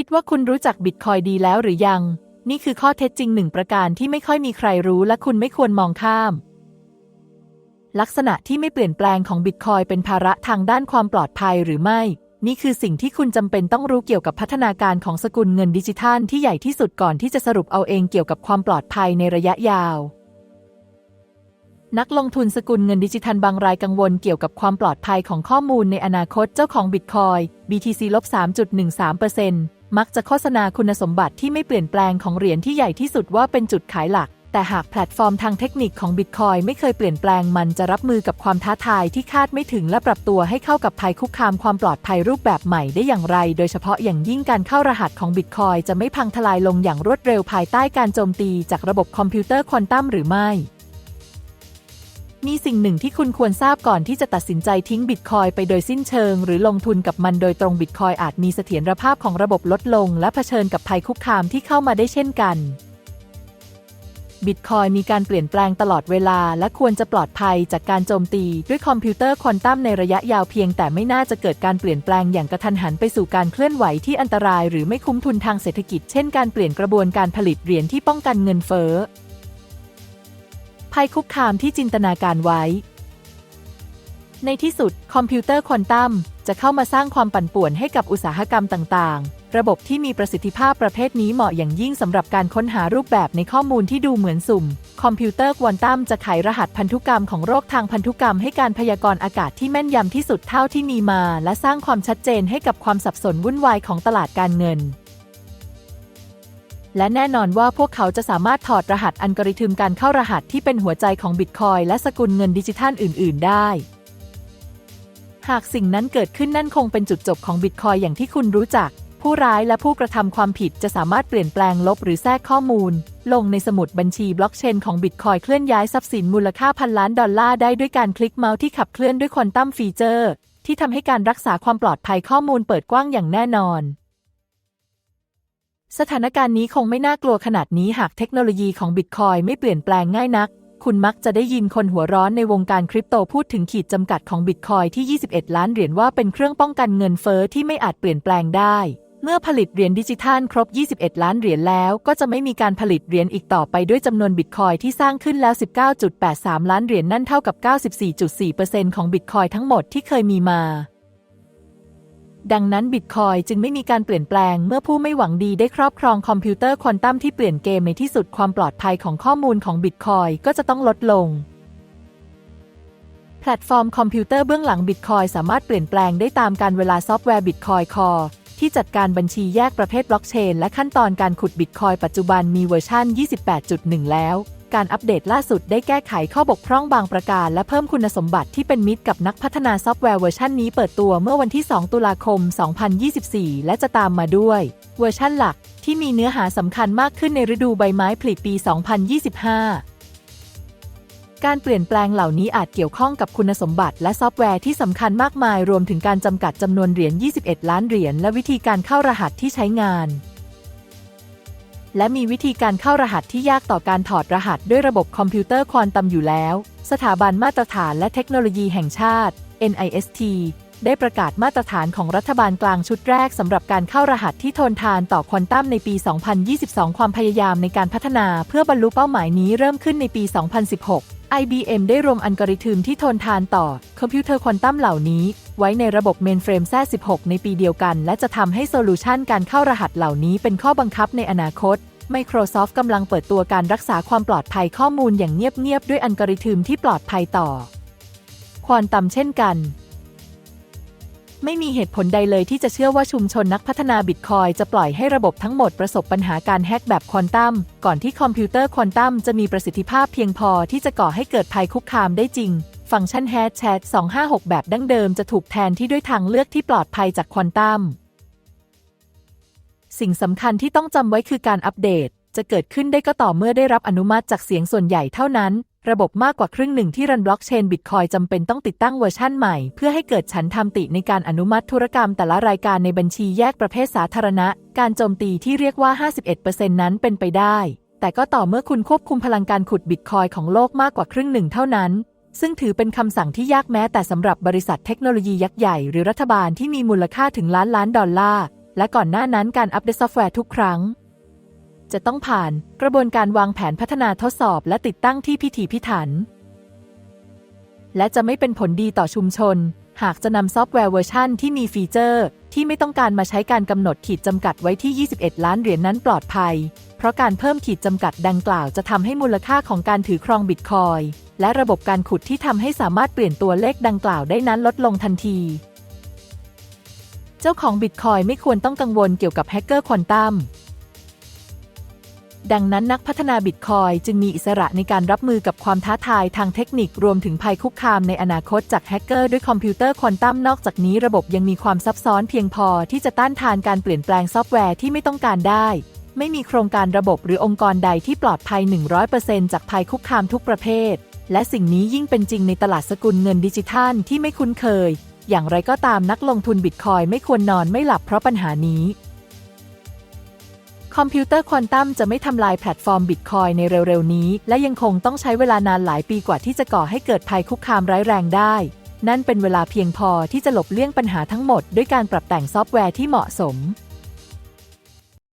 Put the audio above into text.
คิดว่าคุณรู้จักบิตคอยดีแล้วหรือยัง นี่คือข้อเท็จจริงหนึ่งประการที่ไม่ค่อยมีใครรู้และคุณไม่ควรมองข้าม ลักษณะที่ไม่เปลี่ยนแปลงของบิตคอยเป็นภาระทางด้านความปลอดภัยหรือไม่ นี่คือสิ่งที่คุณจำเป็นต้องรู้เกี่ยวกับพัฒนาการของสกุลเงินดิจิทัลที่ใหญ่ที่สุดก่อนที่จะสรุปเอาเองเกี่ยวกับความปลอดภัยในระยะยาวนักลงทุนสกุลเงินดิจิทัลบางรายกังวลเกี่ยวกับความปลอดภัยของข้อมูลในอนาคตเจ้าของบิตคอย BTC ลบ3.13% มักจะโฆษณาคุณสมบัติที่ไม่เปลี่ยนแปลงของเหรียญที่ใหญ่ที่สุดว่าเป็นจุดขายหลัก แต่หากแพลตฟอร์มทางเทคนิคของบิตคอยไม่เคยเปลี่ยนแปลงมันจะรับมือกับความท้าทายที่คาดไม่ถึงและปรับตัวให้เข้ากับภัยคุกคามความปลอดภัยรูปแบบใหม่ได้อย่างไร โดยเฉพาะอย่างยิ่งการเข้ารหัสของบิตคอยจะไม่พังทลายลงอย่างรวดเร็วภายใต้การโจมตีจากระบบคอมพิวเตอร์ควอนตัมหรือไม่ มีสิ่งหนึ่งที่คุณควรทราบก่อนที่จะตัดสินใจทิ้งบิตคอยไปโดยสิ้นเชิง หรือลงทุนกับมันโดยตรงบิตคอยอาจมีเสถียรภาพของระบบลดลง และเผชิญกับภัยคุกคามที่เข้ามาได้เช่นกันบิตคอยมีการเปลี่ยนแปลงตลอดเวลา และควรจะปลอดภัยจากการโจมตี ด้วยคอมพิวเตอร์ควอนตัมในระยะยาวเพียงแต่ไม่น่าจะเกิดการเปลี่ยนแปลงอย่างกระทันหันไปสู่การเคลื่อนไหวที่อันตราย หรือไม่คุ้มทุนทางเศรษฐกิจ เช่นการเปลี่ยนกระบวนการผลิตเหรียญที่ป้องกันเงินเฟ้อ ภัยคุกคามที่จินตนาการไว้ ในที่สุด คอมพิวเตอร์ควอนตัมจะเข้ามาสร้างความปั่นป่วนให้กับอุตสาหกรรมต่างๆ ระบบที่มีประสิทธิภาพประเภทนี้เหมาะอย่างยิ่งสำหรับการค้นหารูปแบบในข้อมูลที่ดูเหมือนสุ่ม คอมพิวเตอร์ควอนตัมจะไขรหัสพันธุกรรมของโรคทางพันธุกรรมให้การพยากรณ์อากาศที่แม่นยำที่สุดเท่าที่มีมา และสร้างความชัดเจนให้กับความสับสนวุ่นวายของตลาดการเงิน และแน่นอนว่าพวกเขาจะสามารถถอดรหัสอัลกอริทึมการเข้ารหัสที่เป็นหัวใจของบิตคอยและสกุลเงินดิจิทัลอื่น ๆ ได้ หากสิ่งนั้นเกิดขึ้นนั่นคงเป็นจุดจบของบิตคอยอย่างที่คุณรู้จัก ผู้ร้ายและผู้กระทำความผิดจะสามารถเปลี่ยนแปลงลบหรือแทรกข้อมูล ลงในสมุดบัญชีบล็อกเชนของบิตคอยเคลื่อนย้ายทรัพย์สินมูลค่าพันล้านดอลลาร์ได้ด้วยการคลิกเมาส์ที่ขับเคลื่อนด้วยควอนตัมฟีเจอร์ ที่ทำให้การรักษาความปลอดภัยข้อมูลเปิดกว้างอย่างแน่นอน สถานการณ์นี้คงไม่น่ากลัวขนาดนี้หากเทคโนโลยีของบิตคอยไม่เปลี่ยนแปลงง่ายนัก คุณมักจะได้ยินคนหัวร้อนในวงการคริปโตพูดถึงขีดจำกัดของบิตคอยที่ 21 ล้านเหรียญว่าเป็นเครื่องป้องกันเงินเฟอ้อที่ไม่อาจเปลี่ยนแปลงได้ เมื่อผลิตเหรียญดิจิทัลครบ 21 ล้านเหรียญแล้วก็จะไม่มีการผลิตเหรียญอีกต่อไปด้วยจำนวนบิตคอยที่สร้างขึ้นแล้ว 19.83 ล้านเหรียญนั่นเท่ากับ 94.4%ของบิตคอยทั้งหมดที่เคยมีมา ดังนั้นบิตคอยจึงไม่มีการเปลี่ยนแปลงเมื่อผู้ไม่หวังดีได้ครอบครองคอมพิวเตอร์ควอนตัมที่เปลี่ยนเกมในที่สุดความปลอดภัยของข้อมูลของบิตคอยก็จะต้องลดลง แพลตฟอร์มคอมพิวเตอร์เบื้องหลังบิตคอยสามารถเปลี่ยนแปลงได้ตามการเวลาซอฟต์แวร์บิตคอยคอที่จัดการบัญชีแยกประเภทบล็อกเชน และขั้นตอนการขุดบิตคอยปัจจุบันมีเวอร์ชัน28.1 แล้ว การอัปเดตล่าสุดได้แก้ไขข้อบกพร่องบางประการ และเพิ่มคุณสมบัติที่เป็นมิตรกับนักพัฒนาซอฟต์แวร์เวอร์ชันนี้เปิดตัวเมื่อวันที่ 2 ตุลาคม 2024 และจะตามมาด้วย เวอร์ชันหลักที่มีเนื้อหาสำคัญมากขึ้นในฤดูใบไม้ผลิปี 2025การเปลี่ยนแปลงเหล่านี้อาจเกี่ยวข้องกับคุณสมบัติและซอฟต์แวร์ที่สำคัญมากมาย รวมถึงการจำกัดจำนวนเหรียญ 21 ล้านเหรียญ และวิธีการเข้ารหัสที่ใช้งาน และมีวิธีการเข้ารหัสที่ยากต่อการถอดรหัสด้วยระบบคอมพิวเตอร์ควอนตัมอยู่แล้ว สถาบันมาตรฐานและเทคโนโลยีแห่งชาติ NIST ได้ประกาศมาตรฐานของรัฐบาลกลางชุดแรกสำหรับการเข้ารหัสที่ทนทานต่อควอนตัมในปี 2022 ความพยายามในการพัฒนาเพื่อบรรลุเป้าหมายนี้เริ่มขึ้นในปี 2016 IBM ได้รวมอัลกอริทึมที่ทนทานต่อคอมพิวเตอร์ควอนตัมเหล่านี้ ไว้ในระบบเมนเฟรมแซ16 ในปีเดียวกัน และจะทำให้โซลูชันการเข้ารหัสเหล่านี้เป็นข้อบังคับในอนาคต Microsoft กำลังเปิดตัวการรักษาความปลอดภัยข้อมูลอย่างเงียบๆด้วยอัลกอริทึมที่ปลอดภัยต่อควอนตัมเช่นกัน ไม่มีเหตุผลใดเลยที่จะเชื่อว่าชุมชนนักพัฒนาบิตคอยจะปล่อยให้ระบบทั้งหมดประสบปัญหาการแฮกแบบควอนตัม ก่อนที่คอมพิวเตอร์ควอนตัมจะมีประสิทธิภาพเพียงพอที่จะก่อให้เกิดภัยคุกคามได้จริง ฟังก์ชันแฮชแชท256 แบบดั้งเดิมจะถูกแทนที่ด้วยทางเลือกที่ปลอดภัยจากควอนตัม สิ่งสำคัญที่ต้องจำไว้คือการอัปเดตจะเกิดขึ้นได้ก็ต่อเมื่อได้รับอนุมัติจากเสียงส่วนใหญ่เท่านั้น ระบบมากกว่าครึ่งหนึ่งที่รันบล็อกเชนบิตคอยจำเป็นต้องติดตั้งเวอร์ชั่นใหม่ เพื่อให้เกิดฉันทำติในการอนุมัติธุรกรรมแต่ละรายการในบัญชีแยกประเภทสาธารณะ การโจมตีที่เรียกว่า 51%นั้นเป็นไปได้ แต่ก็ต่อเมื่อคุณควบคุมพลังการขุดบิตคอยของโลกมากกว่าครึ่งหนึ่งเท่านั้น ซึ่งถือเป็นคำสั่งที่ยากแม้แต่สำหรับบริษัทเทคโนโลยียักษ์ใหญ่หรือรัฐบาลที่มีมูลค่าถึงล้านล้านดอลลาร์และก่อนหน้านั้นการอัปเดตซอฟต์แวร์ทุกครั้ง จะต้องผ่านกระบวนการวางแผนพัฒนาทดสอบและติดตั้งที่พิถีพิถัน และจะไม่เป็นผลดีต่อชุมชน หากจะนำซอฟต์แวร์เวอร์ชันที่มีฟีเจอร์ ที่ไม่ต้องการมาใช้การกำหนดขีดจำกัดไว้ที่ 21 ล้านเหรียญนนั้นปลอดภัย เพราะการเพิ่มขีดจำกัดดังกล่าวจะทำให้มูลค่าของการถือครองบิตคอยและระบบการขุดที่ทำให้สามารถเปลี่ยนตัวเลขดังกล่าวได้นั้นลดลงทันทีเจ้าของบิตคอยไม่ควรต้องกังวลเกี่ยวกับแฮกเกอร์ควอนตัม ดังนั้นนักพัฒนาบิตคอยจึงมีอิสระในการรับมือกับความท้าทายทางเทคนิครวมถึงภัยคุกคามในอนาคตจากแฮกเกอร์ด้วยคอมพิวเตอร์ควอนตัมนอกจากนี้ระบบยังมีความซับซ้อนเพียงพอที่จะต้านทานการเปลี่ยนแปลงซอฟต์แวร์ที่ไม่ต้องการได้ ไม่มีโครงการระบบหรือองค์กรใดที่ปลอดภัย 100%จากภัยคุกคามทุกประเภท และสิ่งนี้ยิ่งเป็นจริงในตลาดสกุลเงินดิจิทัลที่ไม่คุ้นเคย อย่างไรก็ตามนักลงทุนบิตคอยไม่ควรนอนไม่หลับเพราะปัญหานี้ คอมพิวเตอร์ควอนตัมจะไม่ทำลายแพลตฟอร์มบิตคอยในเร็วๆ นี้ และยังคงต้องใช้เวลานานหลายปีกว่าที่จะก่อให้เกิดภัยคุกคามร้ายแรงได้ นั่นเป็นเวลาเพียงพอที่จะหลบเลี่ยงปัญหาทั้งหมด ด้วยการปรับแต่งซอฟต์แวร์ที่เหมาะสม